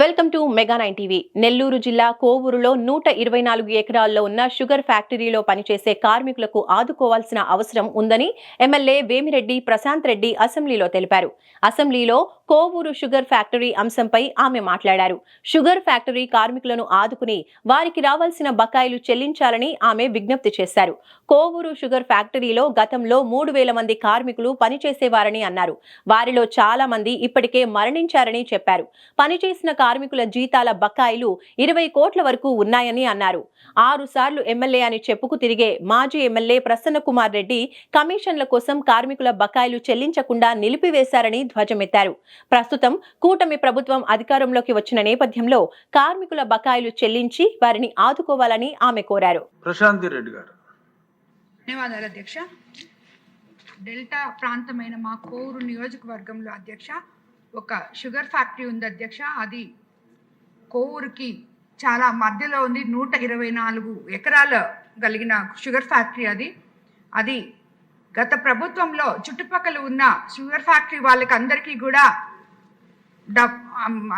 Welcome to mega nine TV. Nellore జిల్లా కోవూరులో నూట ఇరవై నాలుగు ఎకరాల్లో ఉన్న షుగర్ ఫ్యాక్టరీలో పనిచేసే కార్మికులకు ఆదుకోవాల్సిన అవసరం ఉందని ఎమ్మెల్యే వేమిరెడ్డి ప్రశాంత్ రెడ్డి అసెంబ్లీలో తెలిపారు. అసెంబ్లీలో కోవూరు షుగర్ ఫ్యాక్టరీ అంశంపై ఆమె మాట్లాడారు. షుగర్ ఫ్యాక్టరీ కార్మికులను ఆదుకుని వారికి రావాల్సిన బకాయిలు చెల్లించాలని ఆమె విజ్ఞప్తి చేశారు. కోవూరు షుగర్ ఫ్యాక్టరీలో గతంలో మూడు వేల మంది కార్మికులు పనిచేసేవారని అన్నారు. వారిలో చాలా మంది ఇప్పటికే మరణించారని చెప్పారు. పనిచేసిన కార్మికుల జీతాల బకాయిలు ఇరవై కోట్ల వరకు ఉన్నాయని అన్నారు. ఆరు సార్లు ఎమ్మెల్యే అని చెప్పుకు తిరిగే మాజీ ఎమ్మెల్యే ప్రసన్న కుమార్ రెడ్డి కమిషన్ల కోసం కార్మికుల బకాయిలు చెల్లించకుండా నిలిపివేశారని ధ్వజమెత్తారు. ప్రస్తుతం కూటమి ప్రభుత్వం అధికారంలోకి వచ్చిన నేపథ్యంలో కార్మికుల బకాయిలు చెల్లించి వారిని ఆదుకోవాలని ఆమె కోరారు. ప్రశాంతి రెడ్డి గారు. ధన్యవాదాలు అధ్యక్ష. డెల్టా ప్రాంతమైన మా కోరు నియోజకవర్గంలో అధ్యక్ష ఒక షుగర్ ఫ్యాక్టరీ ఉంది అధ్యక్ష. అది కోవూరుకి చాలా మధ్యలో ఉంది. నూట ఇరవై నాలుగు ఎకరాల కలిగిన షుగర్ ఫ్యాక్టరీ అది. అది గత ప్రభుత్వంలో చుట్టుపక్కల ఉన్న షుగర్ ఫ్యాక్టరీ వాళ్ళకి అందరికీ కూడా డబ్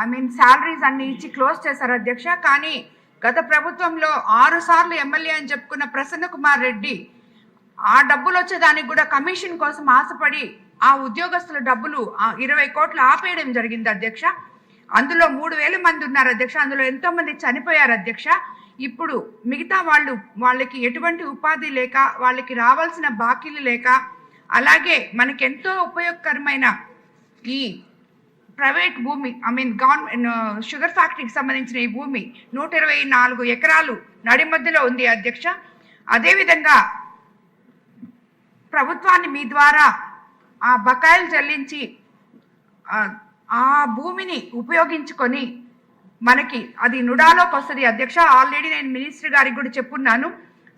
ఐ మీన్ శాలరీస్ అన్ని ఇచ్చి క్లోజ్ చేశారు అధ్యక్ష. కానీ గత ప్రభుత్వంలో ఆరు సార్లు ఎమ్మెల్యే అని చెప్పుకున్న ప్రసన్న కుమార్ రెడ్డి ఆ డబ్బులు వచ్చేదానికి కూడా కమిషన్ కోసం ఆశపడి ఆ ఉద్యోగస్తుల డబ్బులు ఇరవై కోట్లు ఆపేయడం జరిగింది అధ్యక్ష. అందులో మూడు వేల మంది ఉన్నారు అధ్యక్ష. అందులో ఎంతో మంది చనిపోయారు అధ్యక్ష. ఇప్పుడు మిగతా వాళ్ళు వాళ్ళకి ఎటువంటి ఉపాధి లేక వాళ్ళకి రావాల్సిన బాకీలు లేక అలాగే మనకి ఎంతో ఉపయోగకరమైన ఈ ప్రైవేట్ భూమి ఐ మీన్ గవర్నమెంట్ షుగర్ ఫ్యాక్టరీకి సంబంధించిన ఈ భూమి నూట ఇరవై నాలుగు ఎకరాలు నడిమధ్యలో ఉంది అధ్యక్ష. అదేవిధంగా ప్రభుత్వాన్ని మీ ద్వారా ఆ బకాయిలు చెల్లించి ఆ- భూమిని ఉపయోగించుకొని మనకి అది నుడాలోకి వస్తుంది అధ్యక్ష ఆల్రెడీ నేను మినిస్టర్ గారికి కూడా చెప్పున్నాను.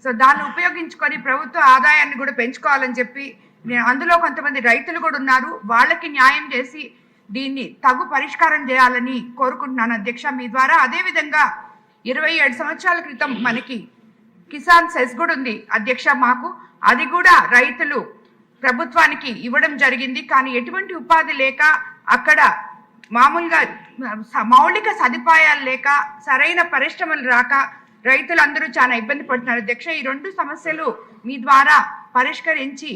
సో దాన్ని ఉపయోగించుకొని ప్రభుత్వ ఆదాయాన్ని కూడా పెంచుకోవాలని చెప్పి నేను అందులో కొంతమంది రైతులు కూడా ఉన్నారు. వాళ్ళకి న్యాయం చేసి దీన్ని తగు పరిష్కారం చేయాలని కోరుకుంటున్నాను అధ్యక్ష. మీ ద్వారా అదేవిధంగా ఇరవై ఏడు సంవత్సరాల క్రితం మనకి కిసాన్ సెస్ కూడా ఉంది అధ్యక్ష మాకు. అది కూడా రైతులు ప్రభుత్వానికి ఇవ్వడం జరిగింది. కానీ ఎటువంటి ఉపాధి లేక అక్కడ మామూలుగా మౌలిక సదుపాయాలు లేక సరైన పరిశ్రమలు రాక రైతులందరూ చాలా ఇబ్బంది పడుతున్నారు. అధ్యక్ష ఈ రెండు సమస్యలు మీ ద్వారా పరిష్కరించి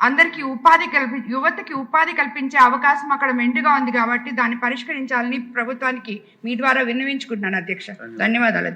అందరికీ ఉపాధి కల్పి యువతకి ఉపాధి కల్పించే అవకాశం అక్కడ మెండుగా ఉంది కాబట్టి దాన్ని పరిష్కరించాలని ప్రభుత్వానికి మీ ద్వారా విన్నవించుకుంటున్నాను అధ్యక్ష. ధన్యవాదాలు.